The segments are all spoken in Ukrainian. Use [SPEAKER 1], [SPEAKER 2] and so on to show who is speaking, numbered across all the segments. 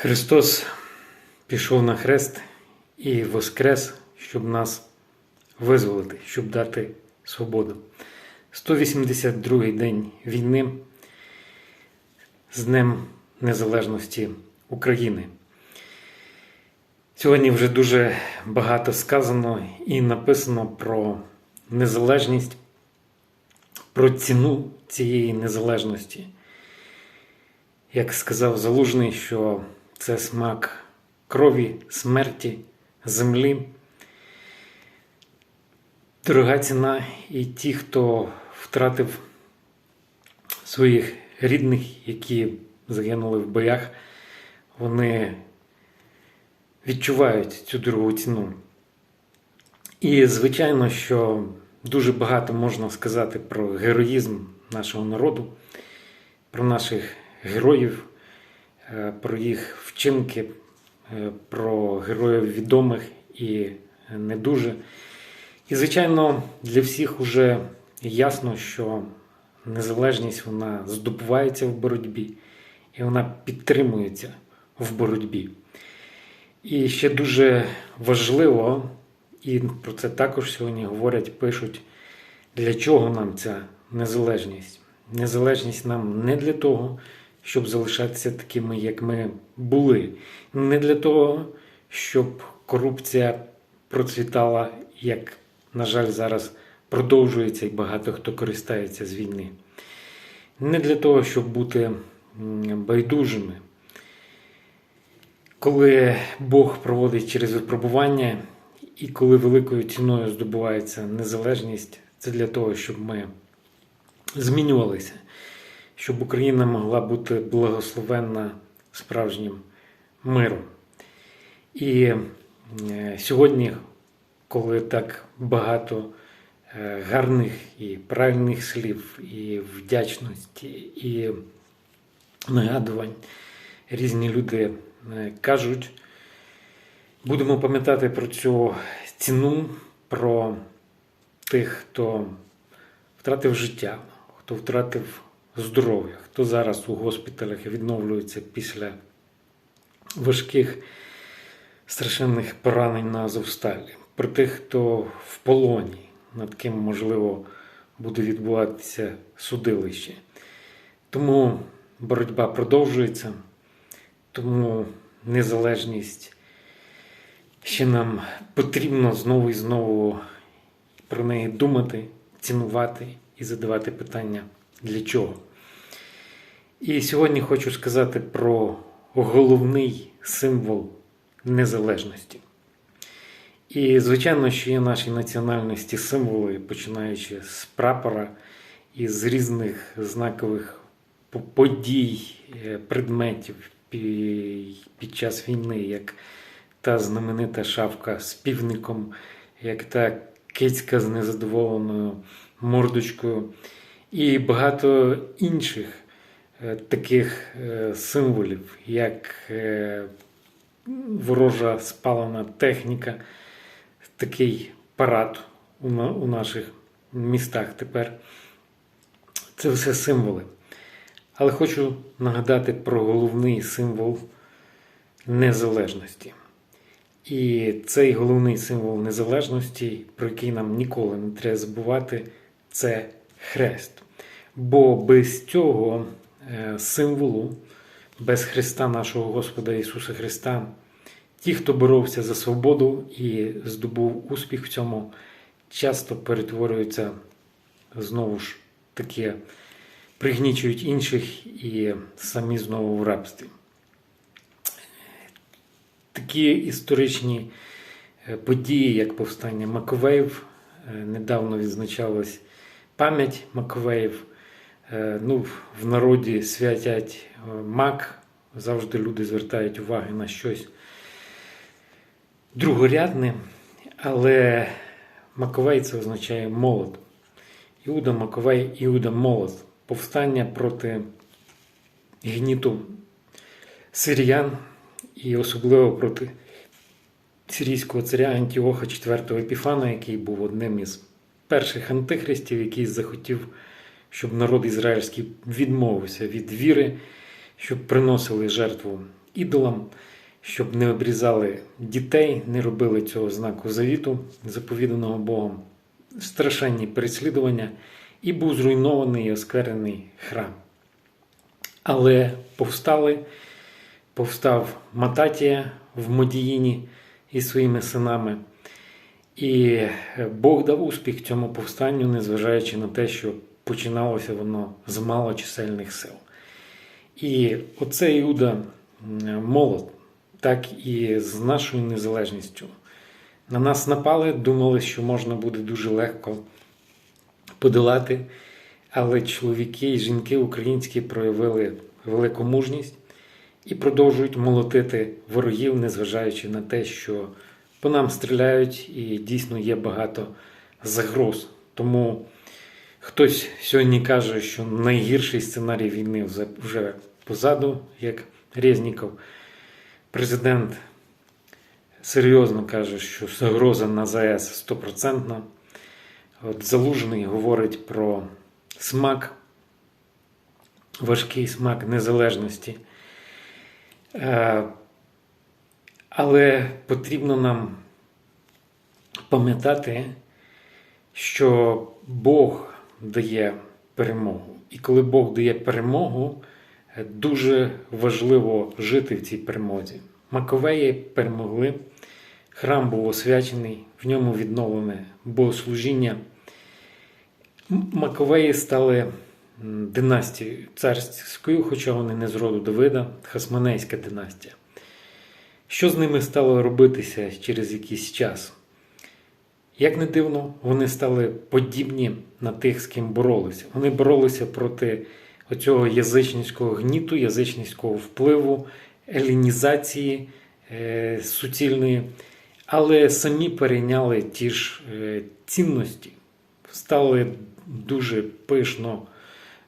[SPEAKER 1] Христос пішов на хрест і воскрес, щоб нас визволити, щоб дати свободу. 182-й день війни з Днем Незалежності України. Сьогодні вже дуже багато сказано і написано про незалежність, про ціну цієї незалежності. Як сказав Залужний, що це смак крові, смерті, землі. Дорога ціна і ті, хто втратив своїх рідних, які загинули в боях, вони відчувають цю дорогу ціну. І, звичайно, що дуже багато можна сказати про героїзм нашого народу, про наших героїв, про їх вчинки, е, про героїв відомих і не дуже. І, звичайно, для всіх уже ясно, що незалежність вона здобувається в боротьбі і вона підтримується в боротьбі. І ще дуже важливо, і про це також сьогодні говорять, пишуть, для чого нам ця незалежність. Незалежність нам не для того, щоб залишатися такими, як ми були, не для того, щоб корупція процвітала, як, на жаль, зараз продовжується і багато хто користається з війни. Не для того, щоб бути байдужими. Коли Бог проводить через випробування, і коли великою ціною здобувається незалежність, це для того, щоб ми змінювалися, щоб Україна могла бути благословенна справжнім миром. І е, сьогодні, коли так багато е, гарних і правильних слів, і вдячності, і нагадувань різні люди е, кажуть, будемо пам'ятати про цю ціну, про тих, хто втратив життя, хто втратив здоров'я, хто зараз у госпіталях відновлюється після важких страшенних поранень на Азовсталі, про тих, хто в полоні, над ким, можливо, буде відбуватися судилище. Тому боротьба продовжується, тому незалежність ще нам потрібно знову і знову про неї думати, цінувати і задавати питання для чого. І сьогодні хочу сказати про головний символ незалежності. І, звичайно, що є наші національності символи, починаючи з прапора і з різних знакових подій, е, предметів під час війни, як та знаменита шавка з півником, як та кицька з незадоволеною мордочкою, і багато інших таких е, символів, як е, ворожа спалена техніка, такий парад у, наших містах тепер. Це все символи. Але хочу нагадати про головний символ незалежності. І цей головний символ незалежності, про який нам ніколи не треба забувати, це хрест. Бо без цього е, символу, без Христа нашого Господа Ісуса Христа, ті, хто боровся за свободу і здобув успіх в цьому, часто перетворюються знову ж таки, пригнічують інших і самі знову в рабстві. Такі історичні е, події, як повстання Маковеїв, е, недавно відзначалась пам'ять Маковеїв. Е, Ну, в народі святять е, мак, завжди люди звертають уваги на щось другорядне, але Маковей це означає молот. Іуда Маковей, Іуда Молот. Повстання проти гніту сиріян і особливо проти сирійського царя Антіоха IV Епіфана, який був одним із перших антихристів, який захотів, щоб народ ізраїльський відмовився від віри, щоб приносили жертву ідолам, щоб не обрізали дітей, не робили цього знаку завіту, заповіданого Богом, страшенні переслідування, і був зруйнований і оскверений храм. Але повстали, повстав Мататія в Модіїні із своїми синами. І Бог дав успіх цьому повстанню, незважаючи на те, що починалося воно з малочисельних сил. І оце Іуда молод, так і з нашою незалежністю. На нас напали, думали, що можна буде дуже легко подолати, але чоловіки і жінки українські проявили велику мужність і продовжують молотити ворогів, незважаючи на те, що по нам стріляють і дійсно є багато загроз. Тому хтось сьогодні каже, що найгірший сценарій війни вже позаду, як Резніков. Президент серйозно каже, що загроза на ЗАЕС стопроцентна. Залужний говорить про смак, важкий смак незалежності. Е, але потрібно нам пам'ятати, що Бог дає перемогу. І коли Бог дає перемогу, дуже важливо жити в цій перемозі. Маковеї перемогли, храм був освячений, в ньому відновлене богослужіння. Маковеї стали династією царською, хоча вони не з роду Давида, Хасманейська династія. Що з ними стало робитися через якийсь час? Як не дивно, вони стали подібні на тих, з ким боролися. Вони боролися проти оцього язичницького гніту, язичницького впливу, елінізації е, суцільної, але самі перейняли ті ж е, цінності, стали дуже пишно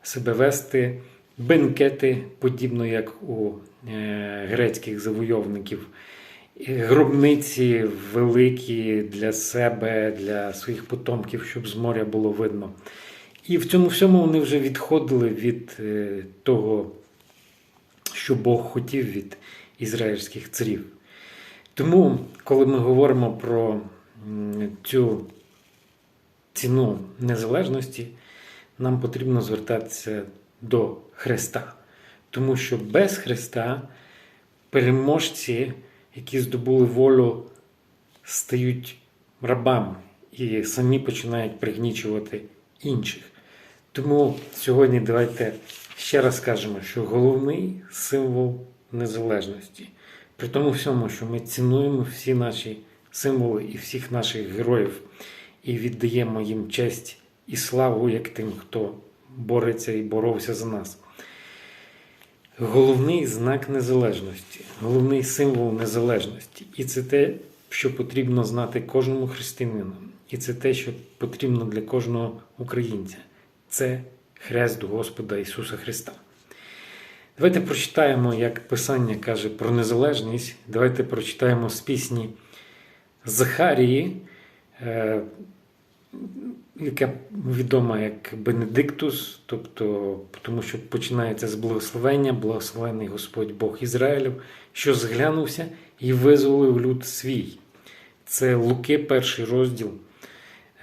[SPEAKER 1] себе вести, бенкети, подібно як у е, грецьких завойовників. Гробниці великі для себе, для своїх потомків, щоб з моря було видно. І в цьому всьому вони вже відходили від е, того, що Бог хотів від ізраїльських царів. Тому, коли ми говоримо про цю ціну незалежності, нам потрібно звертатися до Христа. Тому що без Христа переможці, які здобули волю, стають рабами і самі починають пригнічувати інших. Тому сьогодні давайте ще раз скажемо, що головний символ незалежності. При тому всьому, що ми цінуємо всі наші символи і всіх наших героїв і віддаємо їм честь і славу як тим, хто бореться і боровся за нас. Головний знак незалежності, головний символ незалежності. І це те, що потрібно знати кожному християнину. І це те, що потрібно для кожного українця. Це хрест Господа Ісуса Христа. Давайте прочитаємо, як Писання каже про незалежність. Давайте прочитаємо з пісні Захарії, е, яка відома як Бенедиктус, тобто, тому що починається з благословення, благословений Господь Бог Ізраїлів, що зглянувся і визволив люд свій. Це Луки, перший розділ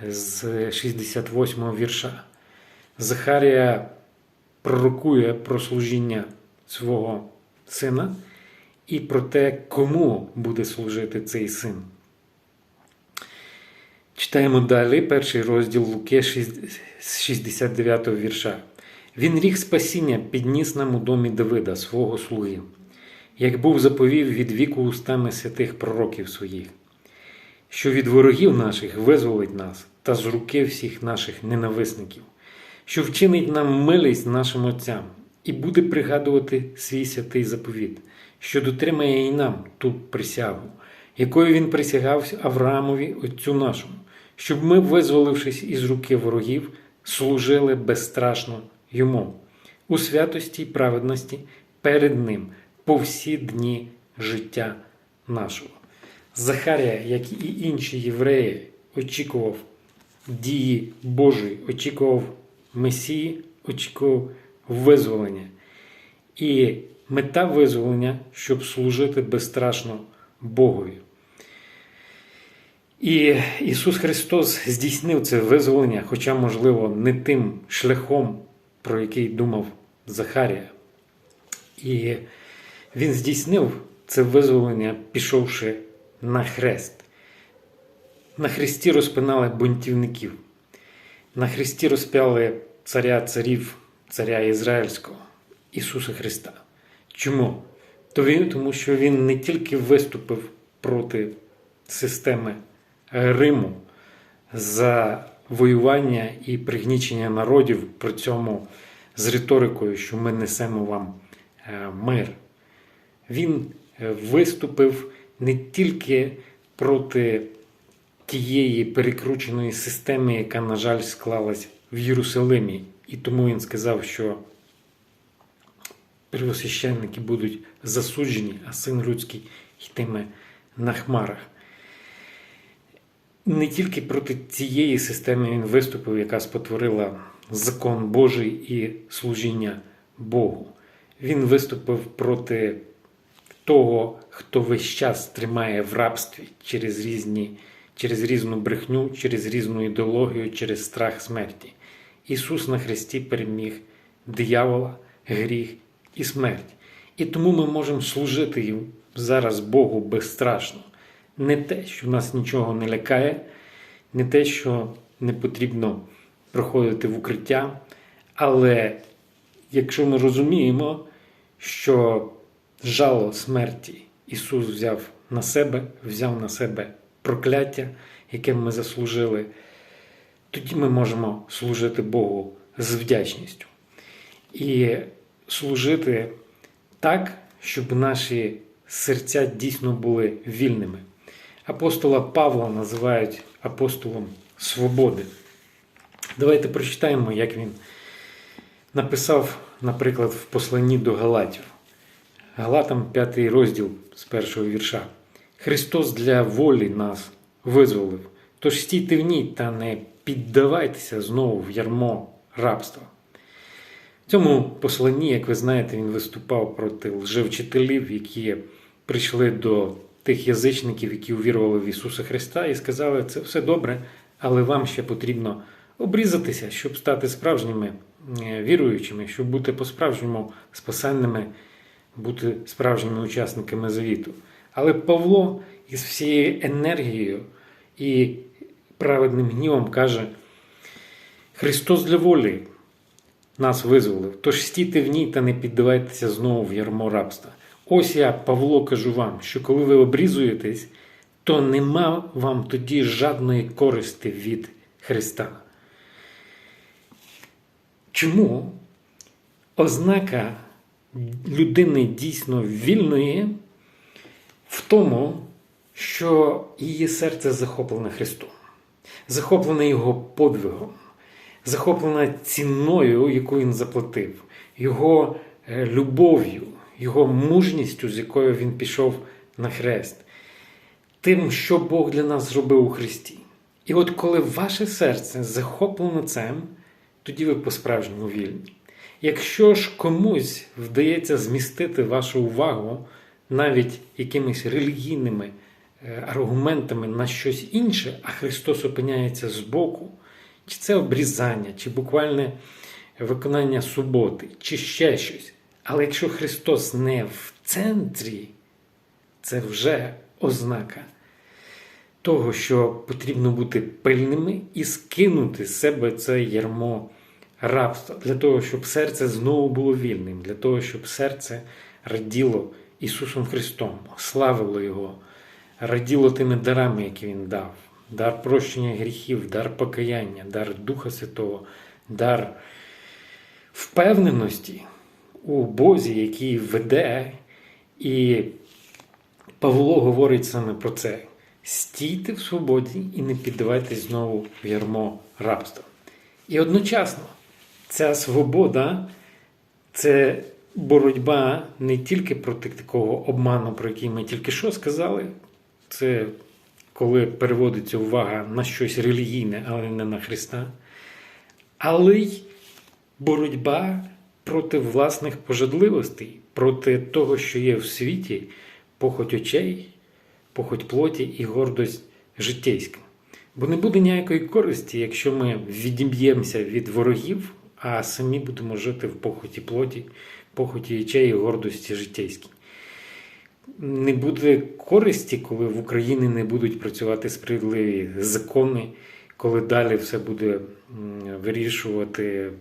[SPEAKER 1] з 68 го вірша. Захарія пророкує про служіння свого сина і про те, кому буде служити цей син. Читаємо далі перший розділ Луки з 69 го вірша. Він ріг спасіння підніс нам у домі Давида, свого слуги, як був заповів від віку устами святих пророків своїх, що від ворогів наших визволить нас та з руки всіх наших ненависників, що вчинить нам милість нашим отцям і буде пригадувати свій святий заповіт, що дотримає і нам ту присягу, якою він присягався Авраамові, Отцю нашому щоб ми, визволившись із руки ворогів, служили безстрашно йому у святості й праведності перед Ним по всі дні життя нашого. Захарія, як і інші євреї, очікував дії Божої, очікував Месії, очікував визволення. І мета визволення, щоб служити безстрашно Богові. І Ісус Христос здійснив це визволення, хоча, можливо, не тим шляхом, про який думав Захарія. І Він здійснив це визволення, пішовши на хрест. На хресті розпинали бунтівників. На хресті розпяли царя царів, царя Ізраїльського, Ісуса Христа. Чому? Тому що Він не тільки виступив проти системи Риму за воювання і пригнічення народів, при цьому з риторикою, що ми несемо вам е, мир. Він е, виступив не тільки проти тієї перекрученої системи, яка, на жаль, склалась в Єрусалимі. І тому він сказав, що первосвященники будуть засуджені, а син людський йтиме на хмарах. Не тільки проти цієї системи він виступив, яка спотворила закон Божий і служіння Богу. Він виступив проти того, хто весь час тримає в рабстві через різні, через різну брехню, через різну ідеологію, через страх смерті. Ісус на Христі переміг диявола, гріх і смерть. І тому ми можемо служити зараз Богу безстрашно. Не те, що нас нічого не лякає, не те, що не потрібно проходити в укриття, але якщо ми розуміємо, що жало смерті Ісус взяв на себе, взяв на себе прокляття, яке ми заслужили, тоді ми можемо служити Богу з вдячністю. І служити так, щоб наші серця дійсно були вільними. Апостола Павла називають апостолом свободи. Давайте прочитаємо, як він написав, наприклад, в посланні до Галатів. Галатам 5 розділ з першого вірша. Христос для волі нас визволив. Тож стійте в ній та не піддавайтеся знову в ярмо рабства. В цьому посланні, як ви знаєте, він виступав проти лжевчителів, які прийшли до тих язичників, які увірували в Ісуса Христа, і сказали, це все добре, але вам ще потрібно обрізатися, щоб стати справжніми е, віруючими, щоб бути по-справжньому спасенними, бути справжніми учасниками завіту. Але Павло із всією енергією і праведним гнівом каже: Христос для волі нас визволив, тож стійте в ній та не піддавайтеся знову в ярмо рабства. Ось я, Павло, кажу вам, що коли ви обрізуєтесь, то нема вам тоді жадної користі від Христа. Чому ознака людини дійсно вільної в тому, що її серце захоплене Христом, захоплене Його подвигом, захоплене ціною, яку він заплатив, Його е, любов'ю, Його мужністю, з якою він пішов на хрест, тим, що Бог для нас зробив у Христі. І от коли ваше серце захоплено цим, тоді ви по-справжньому вільні. Якщо ж комусь вдається змістити вашу увагу навіть якимись релігійними е, аргументами на щось інше, а Христос опиняється збоку, чи це обрізання, чи буквальне виконання суботи, чи ще щось. Але якщо Христос не в центрі, це вже ознака того, що потрібно бути пильними і скинути з себе це ярмо рабства, для того, щоб серце знову було вільним, для того, щоб серце раділо Ісусом Христом, славило Його, раділо тими дарами, які Він дав. Дар прощення гріхів, дар покаяння, дар Духа Святого, дар впевненості у Бозі, який веде. І Павло говорить саме про це. Стійте в свободі і не піддавайтесь знову в ярмо рабства. І одночасно ця свобода це боротьба не тільки проти такого обману, про який ми тільки що сказали. Це коли переводиться увага на щось релігійне, але не на Христа, але й боротьба проти власних пожадливостей, проти того, що є в світі, похоть очей, похоть плоті і гордость життєйська. Бо не буде ніякої користі, якщо ми відіб'ємося від ворогів, а самі будемо жити в похоті плоті, похоті очей і гордості життєйській. Не буде користі, коли в Україні не будуть працювати справедливі закони, коли далі все буде вирішувати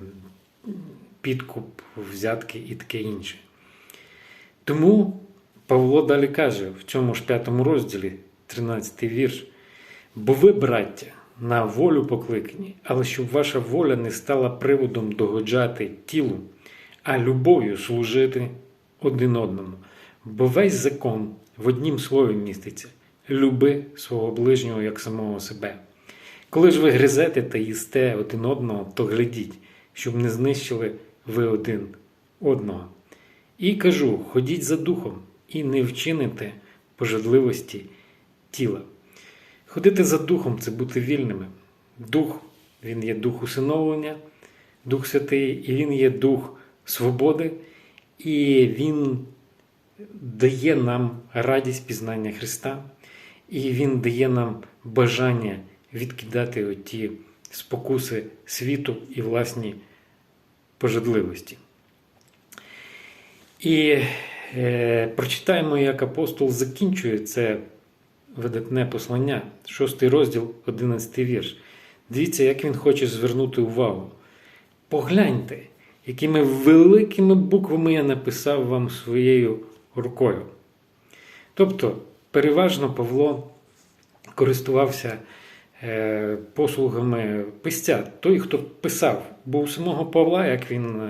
[SPEAKER 1] підкуп, взятки і таке інше. Тому Павло далі каже в цьому ж п'ятому розділі, 13 вірш. Бо ви, браття, на волю покликані, але щоб ваша воля не стала приводом догоджати тілу, а любов'ю служити один одному. Бо весь закон в однім слові міститься люби свого ближнього як самого себе. Коли ж ви гризете та їсте один одного, то глядіть, щоб не знищили ви один одного. І кажу: ходіть за духом і не вчините пожадливості тіла. Ходити за духом це бути вільними. Дух, він є дух усиновлення, Дух Святий, і він є дух свободи, і він дає нам радість пізнання Христа, і Він дає нам бажання відкидати оті спокуси світу і власні пожадливості. І е, прочитаємо, як апостол закінчує це видатне послання, 6 розділ, 11 вірш. Дивіться, як він хоче звернути увагу. Погляньте, якими великими буквами я написав вам своєю рукою. Тобто, переважно Павло користувався послугами писця, той, хто писав. Бо у самого Павла, як він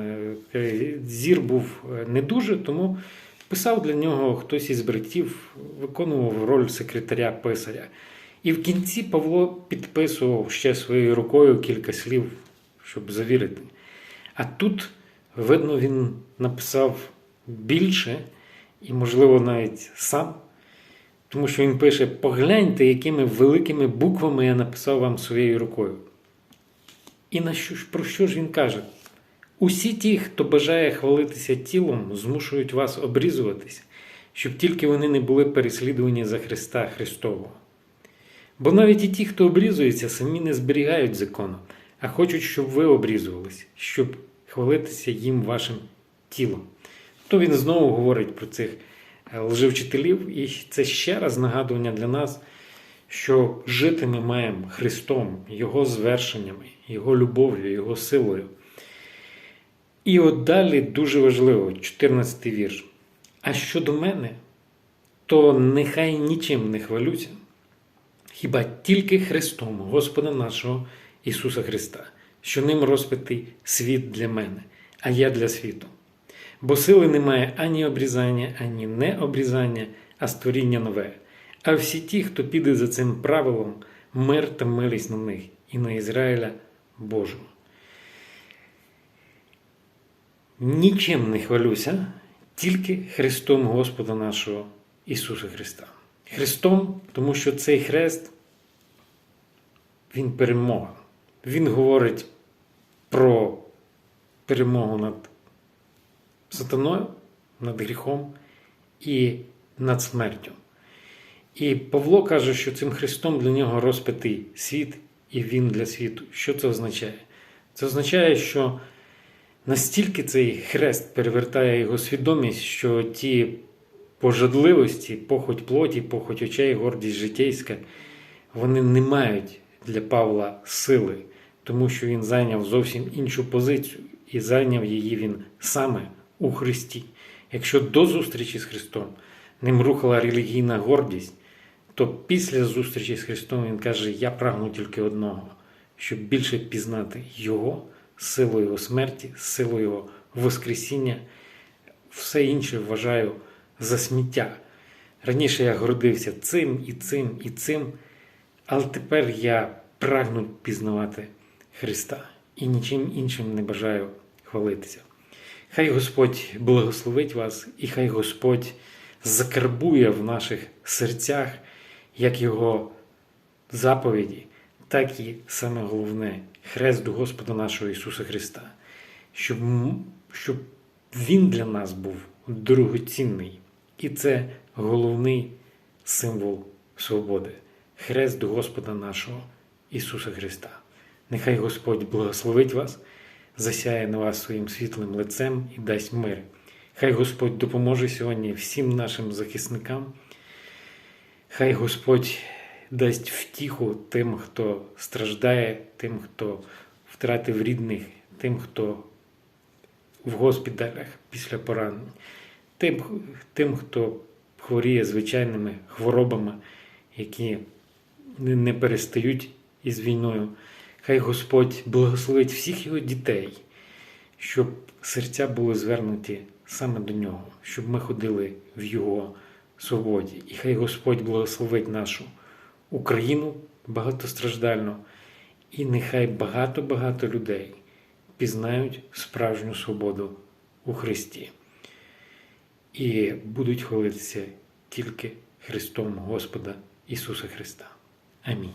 [SPEAKER 1] е, зір був не дуже, тому писав для нього хтось із братів, виконував роль секретаря писаря. І в кінці Павло підписував ще своєю рукою кілька слів, щоб завірити. А тут, видно, він написав більше і, можливо, навіть сам. Тому що він пише: погляньте, якими великими буквами я написав вам своєю рукою. І на що про що ж він каже? Усі ті, хто бажає хвалитися тілом, змушують вас обрізуватися, щоб тільки вони не були переслідувані за Христа Христового. Бо навіть і ті, хто обрізується, самі не зберігають закону, а хочуть, щоб ви обрізувалися, щоб хвалитися їм вашим тілом. То він знову говорить про цих лжевчителів, і це ще раз нагадування для нас, що жити ми маємо Христом, Його звершеннями, Його любов'ю, Його силою. І от далі дуже важливо, 14 вірш. А щодо мене, то нехай нічим не хвалюся, хіба тільки Христом, Господа нашого Ісуса Христа, що ним розпитий світ для мене, а я для світу. Бо сили немає ані обрізання, ані необрізання, а створіння нове. А всі ті, хто піде за цим правилом, мир та милість на них і на Ізраїля Божого. Нічим не хвалюся, тільки Христом Господа нашого Ісуса Христа. Христом, тому що цей хрест, Він перемога. Він говорить про перемогу над сатаною, над гріхом і над смертю. І Павло каже, що цим Христом для нього розпитий світ, і Він для світу. Що це означає? Це означає, що настільки цей хрест перевертає його свідомість, що ті пожадливості, похоть плоті, похоть очей, гордість житейська, вони не мають для Павла сили, тому що він зайняв зовсім іншу позицію, і зайняв її він саме у Христі. Якщо до зустрічі з Христом ним рухала релігійна гордість, то після зустрічі з Христом Він каже: Я прагну тільки одного, щоб більше пізнати Його, силу Його смерті, силу Його Воскресіння. Все інше вважаю за сміття. Раніше я гордився цим і цим і цим, але тепер я прагну пізнавати Христа і нічим іншим не бажаю хвалитися. Хай Господь благословить вас, і хай Господь закарбує в наших серцях як Його заповіді, так і саме головне хрест до Господа нашого Ісуса Христа, щоб, щоб Він для нас був дорогоцінний. І це головний символ свободи хрест Господа нашого Ісуса Христа. Нехай Господь благословить вас, засяє на вас своїм світлим лицем і дасть мир. Хай Господь допоможе сьогодні всім нашим захисникам. Хай Господь дасть втіху тим, хто страждає, тим, хто втратив рідних, тим, хто в госпіталях після поранень, тим, тим хто хворіє звичайними хворобами, які не перестають із війною. Хай Господь благословить всіх його дітей, щоб серця були звернуті саме до нього, щоб ми ходили в Його свободі. І хай Господь благословить нашу Україну багатостраждальну, і нехай багато-багато людей пізнають справжню свободу у Христі і будуть хвалитися тільки Христом Господа Ісуса Христа. Амінь.